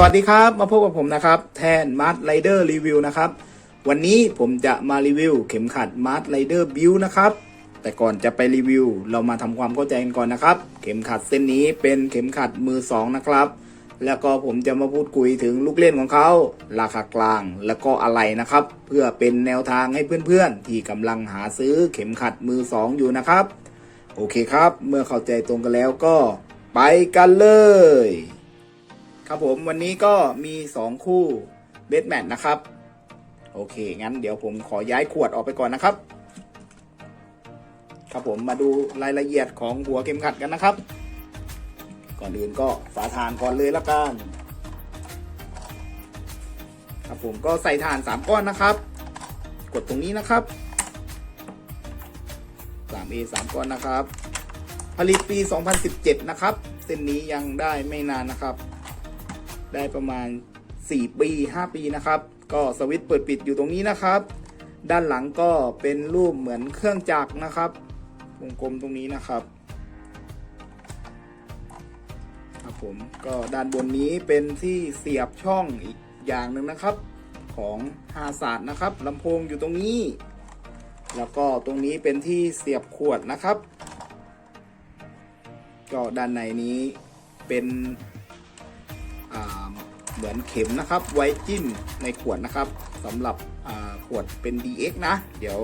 สวัสดีครับมาพบกับผมนะครับแทนมาร์ r ไรเดอร์รีวิวนะครับวันนี้ผมจะมารีวิวเข็มขัดมาร์ r ไรเดอร์บิวนะครับแต่ก่อนจะไปรีวิว เรามาทำความเข้าใจกันก่อนนะครับ เข็มขัดเส้นนี้เป็นเข็มขัดมือสองนะครับ แล้วก็ผมจะมาพูดคุยถึงลูกเล่นของเขาราคากลางแล้วก็อะไรนะครับ เพื่อเป็นแนวทางให้เพื่อนๆ ที่กำลังหาซื้อเข็มขัดมือสองอยู่นะครับ โอเคครับ เมื่อเข้าใจตรงกันแล้วก็ ไปกันเลย ครับผมวันนี้ก็มี 2 คู่เบสแมทนะครับ โอเค งั้นเดี๋ยวผมขอย้ายขวดออกไปก่อนนะครับ ครับผมมาดูรายละเอียดของหัวเข็มขัดกันนะครับ ก่อนอื่นก็ฝาทานก่อนเลยละกันครับผมก็ใส่ถ่าน 3 ก้อนนะครับ กดตรงนี้นะครับ 3A 3 ก้อนนะครับ ผลิตปี 2017 นะครับ เส้นนี้ยังได้ไม่นานนะครับ ได้ประมาณ 4 ปี 5 ปีนะครับ ก็สวิตช์เปิดปิดอยู่ตรงนี้นะครับ ด้านหลังก็เป็นรูปเหมือนเครื่องจักรนะครับวงกลมตรงนี้นะครับครับผมก็ด้านบนนี้เป็นที่เสียบช่องอีกอย่างหนึ่งนะครับ ของฮาศาสตร์นะครับลำโพงอยู่ตรงนี้ แล้วก็ตรงนี้เป็นที่เสียบขวดนะครับ ก็ด้านในนี้เป็น เหมือนเข็มนะครับ ไว้จิ้มในขวดนะครับสำหรับขวดเป็น DX นะ เดี๋ยว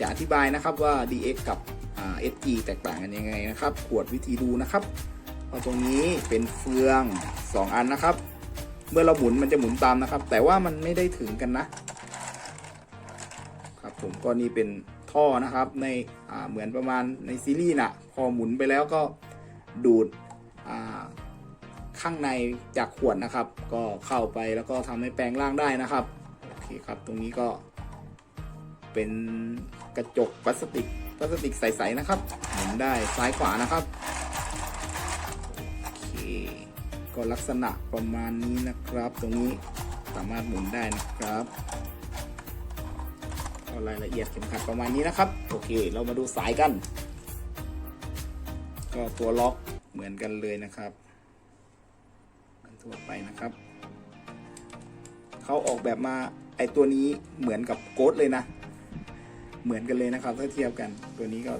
จะอธิบายนะครับว่า DX กับอ่า SG แตกต่างกันยังไงนะครับ ขวดวิธีดูนะครับก็ตรงนี้เป็นเฟือง 2 อันนะครับ เมื่อเราหมุนมันจะหมุนตามนะครับ แต่ว่ามันไม่ได้ถึงกันนะครับผมก็นี่เป็นท่อนะครับในเหมือนประมาณในซีรีส์นะพอหมุนไปแล้วก็ดูด ข้างในจากขวดนะครับ ก็เข้าไปแล้วก็ทำให้แปลงร่างได้นะครับโอเคครับตรงนี้ก็เป็นกระจกพลาสติกพลาสติกใสๆนะครับหมุนได้ซ้ายขวานะครับโอเคก็ลักษณะประมาณนี้นะครับ ตรงนี้สามารถหมุนได้นะครับก็รายละเอียดเข็มขัดประมาณนี้นะครับ โอเค เรามาดูสายกัน ก็ตัวล็อกเหมือนกันเลยนะครับั่วไปนะครับ เขาออกแบบมาไอตัวนี้เหมือนกับโกดเลยนะ เหมือนกันเลยนะครับ ถ้าเทียบกันตัวนี้ก็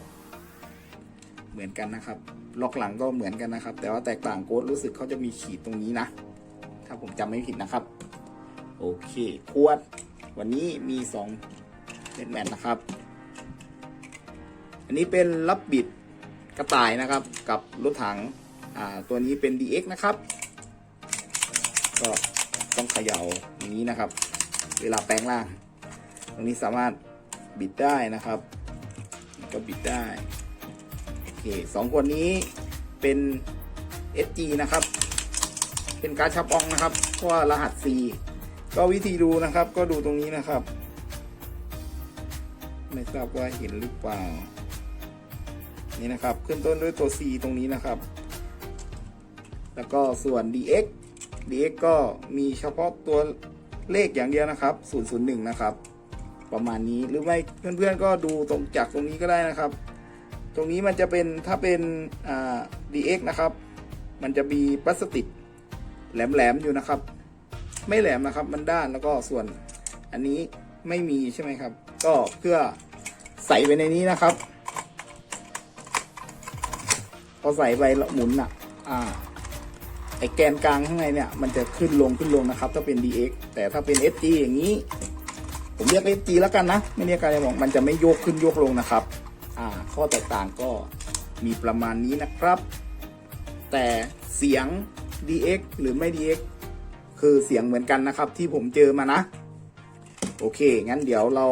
เหมือนกันนะครับ ล็อกหลังก็เหมือนกันนะครับ แต่ว่าแตกต่างโกดรู้สึกเขาจะมีขีดตรงนี้นะ ถ้าผมจำไม่ผิดนะครับ โอเคขวด วันนี้มี2เม็ดแมทนะครับ อันนี้เป็นรับบิดกระต่ายนะครับกับรถถังอ่าตัวนี้เป็น DX นะครับ ก็ต้องเขย่าอย่างนี้นะครับ เวลาแปลงร่าง ตรงนี้สามารถบิดได้นะครับ ก็บิดได้โอเคสองคนนี้เป็น SG นะครับ เป็นการชับอองนะครับเพราะว่ารหัส C ก็วิธีดูนะครับ ก็ดูตรงนี้นะครับ ไม่ทราบว่าเห็นหรือเปล่า นี่นะครับ ขึ้นต้นด้วยตัว C ตรงนี้นะครับ แล้วก็ส่วน DX DX ก็มีเฉพาะตัวเลขอย่างเดียวนะครับ 001 นะครับ ประมาณนี้หรือไม่เพื่อนๆก็ดูตรงจากตรงนี้ก็ได้นะครับ ตรงนี้มันจะเป็นถ้าเป็นอ่า DX นะครับ มันจะมีพลาสติกแหลมๆอยู่นะครับ ไม่แหลมนะครับมันด้านแล้วก็ส่วนอันนี้ไม่มีใช่ไหมครับ ก็เพื่อใส่ไปในนี้นะครับ พอใส่ไปแล้วหมุนอะ อ่า ไอแกนกลางข้างในเนี่ยมันจะขึ้นลงขึ้นลงนะครับ ถ้าเป็น DX แต่ถ้าเป็น SG อย่างนี้ ผมเรียก SG แล้วกันนะ ไม่เรียกการบอกมันจะไม่โยกขึ้นโยกลงนะครับ อ่า ข้อแตกต่างก็มีประมาณนี้นะครับ แต่เสียง DX หรือไม่ DX คือเสียงเหมือนกันนะครับ ที่ผมเจอมานะ โอเค งั้นเดี๋ยวเรา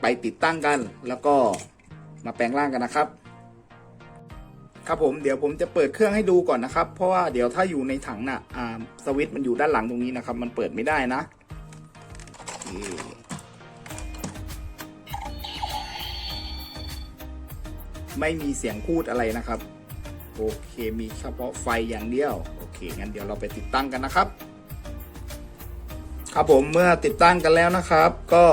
ไปติดตั้งกัน แล้วก็มาแปลงร่างกันนะครับ ครับผมเดี๋ยวผมจะเปิดเครื่องให้ดูก่อนนะครับ เพราะว่าเดี๋ยวถ้าอยู่ในถังน่ะอ่าสวิตช์มันอยู่ด้านหลังตรงนี้นะครับ มันเปิดไม่ได้นะไม่มีเสียงพูดอะไรนะครับ โอเคมีเฉพาะไฟอย่างเดียว โอเค งั้นเดี๋ยวเราไปติดตั้งกันนะครับ ครับผมเมื่อติดตั้งกันแล้วนะครับ ก็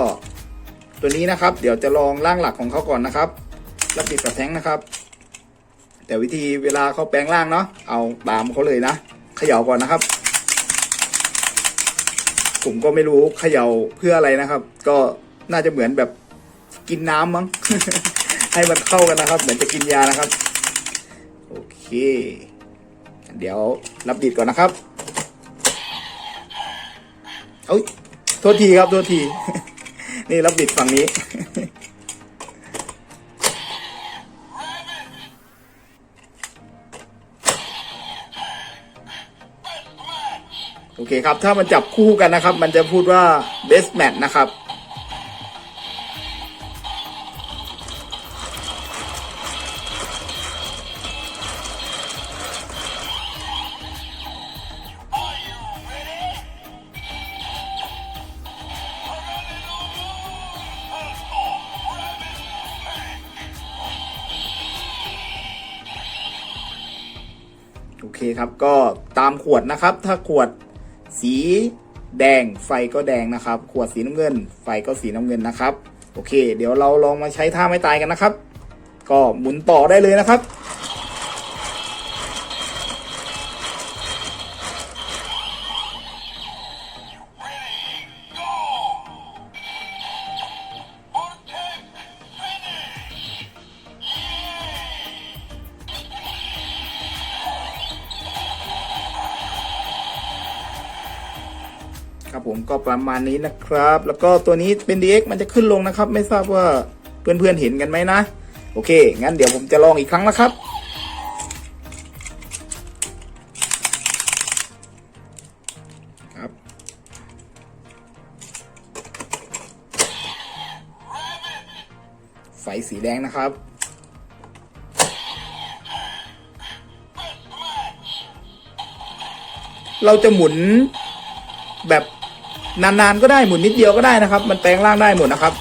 ตัวนี้นะครับ เดี๋ยวจะลองร่างหลักของเขาก่อนนะครับแล้วปิดกับแทงนะครับ แต่วิธีเวลาเขาแปลงร่างเนาะเอาตามเขาเลยนะเขย่าก่อนนะครับ ผมก็ไม่รู้เขย่าเพื่ออะไรนะครับ ก็น่าจะเหมือนแบบกินน้ำมั้ง ให้มันเข้ากันนะครับ เหมือนจะกินยานะครับ โอเค เดี๋ยวรับบิดก่อนนะครับเอ้ยโทษทีครับโทษที นี่รับบิดฝั่งนี้ โอเคครับ ถ้ามันจับคู่กันนะครับ มันจะพูดว่า best match นะครับ โอเคครับ ก็ตามขวดนะครับ ถ้าขวด สีแดงไฟก็แดงนะครับ ขวดสีน้ำเงิน ไฟก็สีน้ำเงินนะครับ โอเค เดี๋ยวเราลองมาใช้ท่าไม่ตายกันนะครับ ก็หมุนต่อได้เลยนะครับ ประมาณนี้นะครับ แล้วก็ตัวนี้เป็น DX มันจะขึ้นลงนะครับ ไม่ทราบว่าเพื่อนๆเห็นกันไหมนะ โอเค งั้นเดี๋ยวผมจะลองอีกครั้งนะครับ ครับ ไฟสีแดงนะครับเราจะหมุนแบบ นานๆก็ได้หมุนนิดเดียวก็ได้นะครับ มันแปลงร่างได้หมดนะครับ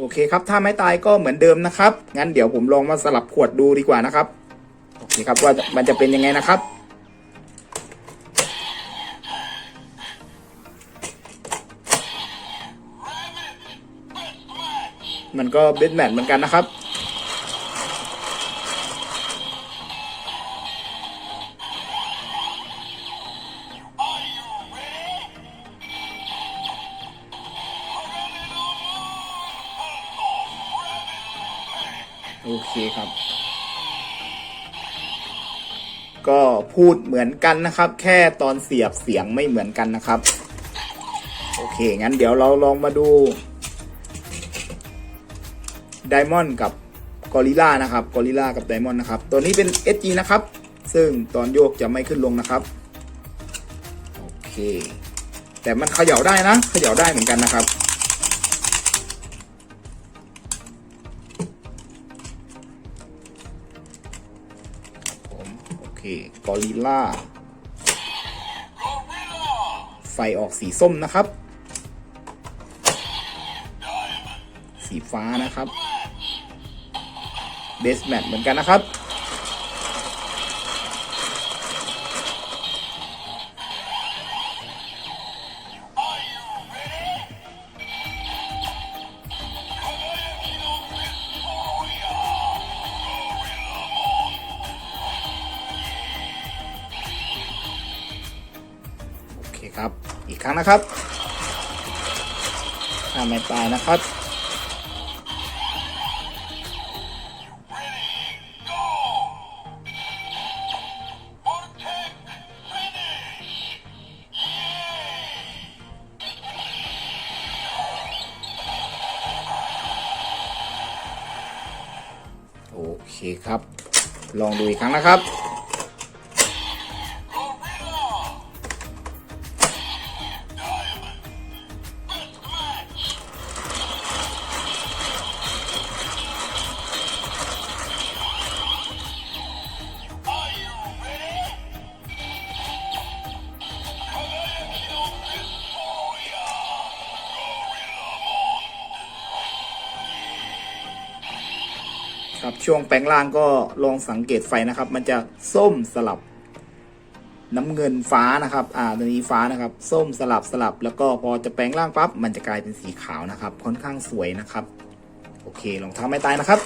โอเคครับ ถ้าไม่ตายก็เหมือนเดิมนะครับ งั้นเดี๋ยวผมลองมาสลับขวดดูดีกว่านะครับ โอเคครับว่ามันจะเป็นยังไงนะครับ มันก็เบสแมทเหมือนกันนะครับ โอเคครับ ก็พูดเหมือนกันนะครับ แค่ตอนเสียบเสียงไม่เหมือนกันนะครับ โอเค งั้นเดี๋ยวเราลองมาดู ไดมอนด์กับกอริล่านะครับกอริล่ากับไดมอนด์นะครับ ตัวนี้เป็น SG นะครับ ซึ่งตอนโยกจะไม่ขึ้นลงนะครับ โอเค แต่มันเขย่าได้นะ เขย่าได้เหมือนกันนะครับ ผมโอเคกอริล่า ไฟออกสีส้มนะครับ สีฟ้านะครับ เบสแมทเหมือนกันนะครับ โอเคครับ อีกครั้งนะครับถ้าไม่ตายนะครับ เคครับ ลองดูอีกครั้งนะครับ ครับ ช่วงแปลงล่างก็ลองสังเกตไฟนะครับ มันจะส้มสลับ น้ำเงินฟ้านะครับ อ่าตัวนี้ฟ้านะครับ ส้มสลับสลับ แล้วก็พอจะแปลงล่างปั๊บมันจะกลายเป็นสีขาวนะครับ ค่อนข้างสวยนะครับ โอเคลองทำไม่ตายนะครับ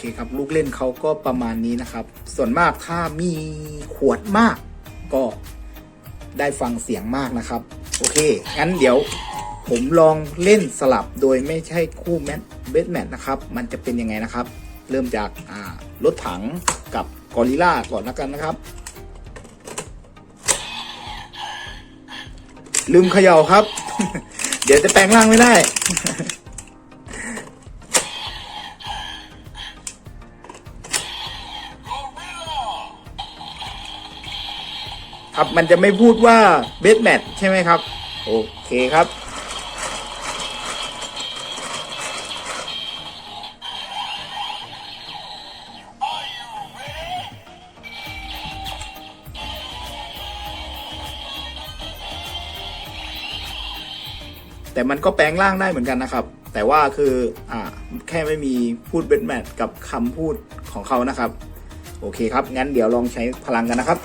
เคครับ ลูกเล่นเขาก็ประมาณนี้นะครับ ส่วนมากถ้ามีขวดมาก ก็ได้ฟังเสียงมากนะครับ โอเค งั้นเดี๋ยวผมลองเล่นสลับโดยไม่ใช่คู่แมทเบสแมทนะครับ มันจะเป็นยังไงนะครับ เริ่มจากรถถังกับกอริลล่าก่อนแล้วกันนะครับ ลืมเขย่าครับ เดี๋ยวจะแปลงร่างไม่ได้ ครับ มันจะไม่พูดว่าเบสแมทใช่ไหมครับ โอเคครับ แต่มันก็แปลงร่างได้เหมือนกันนะครับ แต่ว่าคืออ่าแค่ไม่มีพูดเบสแมทกับคำพูดของเขานะครับ โอเคครับ งั้นเดี๋ยวลองใช้พลังกันนะครับ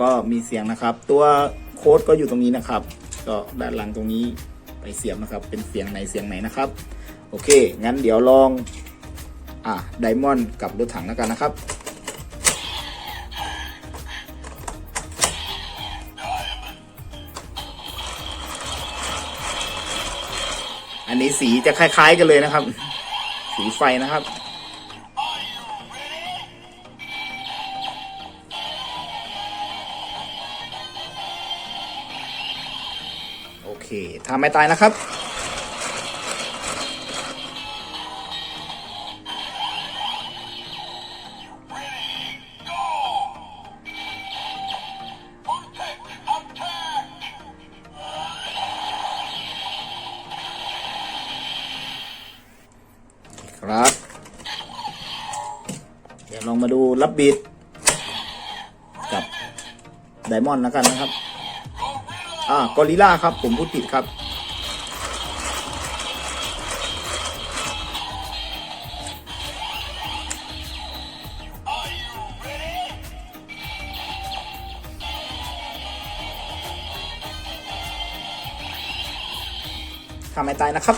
ก็มีเสียงนะครับ ตัวโค้ดก็อยู่ตรงนี้นะครับ ก็ด้านหลังตรงนี้ไปเสียบนะครับ เป็นเสียงไหนเสียงไหนนะครับ โอเค งั้นเดี๋ยวลอง อะไดมอนด์กับรถถังแล้วกันนะครับอันนี้สีจะคล้าย ๆ กันเลยนะครับ สีไฟนะครับ เคทำไม่ตายนะครับ ครับ เดี๋ยวลองมาดูรับบิดกับไดมอนด์แล้วกันนะครับ อ่ากอริลล่าครับ ผมพูดผิดครับ ทำไม่ตายนะครับ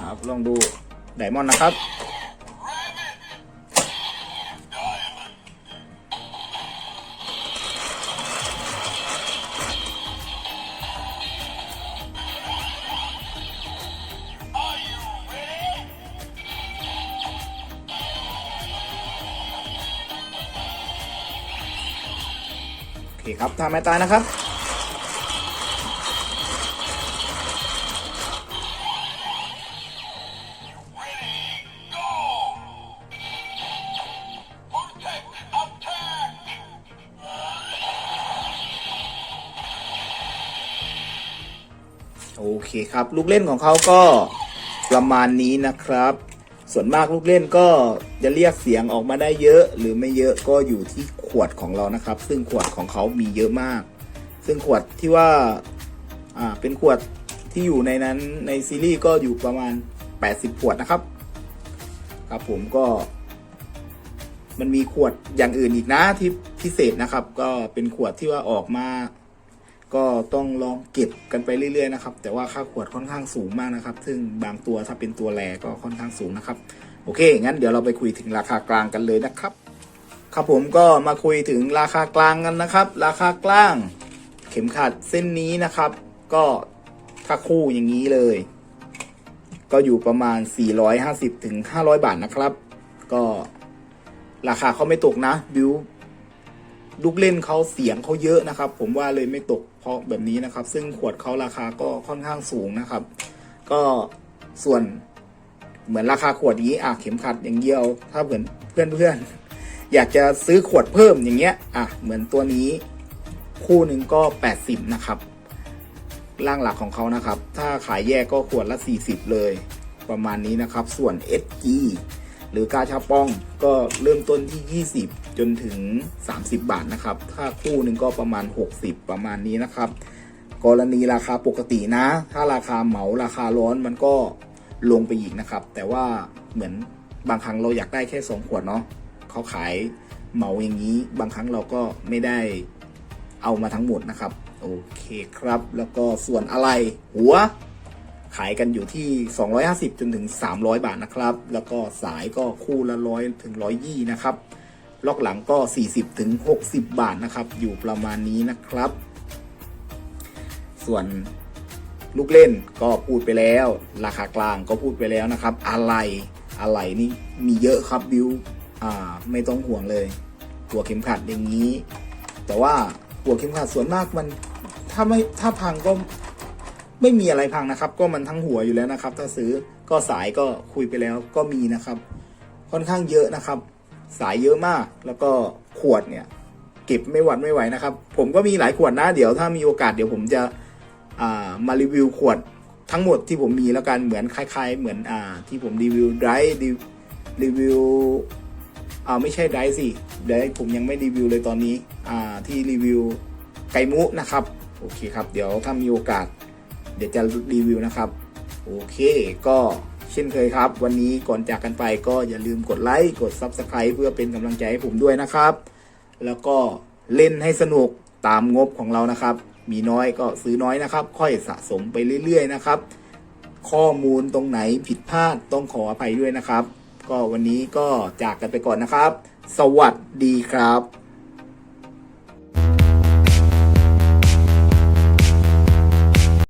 ครับลองดูไดมอนด์นะครับ ครับทำไม่ตายนะครับ โอเคครับ ลูกเล่นของเขาก็ประมาณนี้นะครับ ส่วนมากลูกเล่นก็จะเรียกเสียงออกมาได้เยอะหรือไม่เยอะก็อยู่ที่ขวดของเรานะครับ ซึ่งขวดของเขามีเยอะมาก ซึ่งขวดที่ว่าอ่าเป็นขวดที่อยู่ในนั้นในซีรีส์ก็อยู่ประมาณ 80 ขวดนะครับ ครับผมก็ มันมีขวดอย่างอื่นอีกนะที่พิเศษนะครับ ก็เป็นขวดที่ว่าออกมา ก็ต้องลองเก็บกันไปเรื่อยๆนะครับ แต่ว่าค่าขวดค่อนข้างสูงมากนะครับ ซึ่งบางตัวถ้าเป็นตัวแรก็ค่อนข้างสูงนะครับ โอเค งั้นเดี๋ยวเราไปคุยถึงราคากลางกันเลยนะครับ ครับผมก็มาคุยถึงราคากลางกันนะครับ ราคากลาง เข็มขัดเส้นนี้นะครับ ก็ถ้าคู่อย่างนี้เลย ก็อยู่ประมาณ 450ถึง500 บาทนะครับ ก็ราคาเขาไม่ตกนะบิว ลูกเล่นเขาเสียงเขาเยอะนะครับ ผมว่าเลยไม่ตกเพราะแบบนี้นะครับ ซึ่งขวดเขาราคาก็ค่อนข้างสูงนะครับ ก็ส่วนเหมือนราคาขวดนี้อะเข็มขัดอย่างเดียว ถ้าเหมือนเพื่อนๆอยากจะซื้อขวดเพิ่มอย่างเงี้ยอะเหมือนตัวนี้คู่หนึ่งก็ 80 นะครับร่างหลักของเขานะครับ ถ้าขายแยกก็ขวดละ 40 เลย ประมาณนี้นะครับ ส่วน SG หรือกาชาป้องก็เริ่มต้นที่ 20 จนถึง 30 บาทนะครับ ถ้าคู่หนึ่งก็ประมาณ 60 ประมาณนี้นะครับ กรณีราคาปกตินะ ถ้าราคาเหมาราคาร้อนมันก็ลงไปอีกนะครับ แต่ว่าเหมือนบางครั้งเราอยากได้แค่2ขวดเนาะเขาขายเหมาอย่างนี้ บางครั้งเราก็ไม่ได้เอามาทั้งหมดนะครับ โอเคครับ แล้วก็ส่วนอะไรหัว ขายกันอยู่ที่ 250 จนถึง 300 บาทนะครับ แล้วก็สายก็คู่ละร้อยถึงร้อยยี่นะครับ ล็อกหลังก็ 40 ถึง 60 บาทนะครับ อยู่ประมาณนี้นะครับ ส่วนลูกเล่นก็พูดไปแล้ว ราคากลางก็พูดไปแล้วนะครับ อะไรอะไรนี่มีเยอะครับบิวอ่าไม่ต้องห่วงเลย หัวเข็มขัดอย่างนี้ แต่ว่าหัวเข็มขัดส่วนมากมันถ้าไม่ถ้าพังก็ ไม่มีอะไรพังนะครับ ก็มันทั้งหัวอยู่แล้วนะครับ ถ้าซื้อก็สายก็คุยไปแล้วก็มีนะครับ ค่อนข้างเยอะนะครับ สายเยอะมากแล้วก็ขวดเนี่ย เก็บไม่หวัดไม่ไหวนะครับ ผมก็มีหลายขวดนะเดี๋ยวถ้ามีโอกาสเดี๋ยวผมจะามารีวิวขวดทั้งหมดที่ผมมีแล้วกันเหมือนคล้ายๆ เหมือนอที่ผมรีวิวไดร์รีวิวอ่าไม่ใช่ไดร์สิไดร์ผมยังไม่รีวิวเลยตอนนี้อ่าที่รีวิวไก่มุนะครับโอเคครับ เดี๋ยวถ้ามีโอกาส เดี๋ยวจะรีวิวนะครับ โอเค ก็เช่นเคยครับ วันนี้ก่อนจากกันไปก็อย่าลืมกดไลค์ กด Subscribe เพื่อเป็นกำลังใจให้ผมด้วยนะครับ แล้วก็เล่นให้สนุกตามงบของเรานะครับ มีน้อยก็ซื้อน้อยนะครับ ค่อยสะสมไปเรื่อย ๆ นะครับ ข้อมูลตรงไหนผิดพลาดต้องขออภัยด้วยนะครับ ก็วันนี้ก็จากกันไปก่อนนะครับ สวัสดีครับ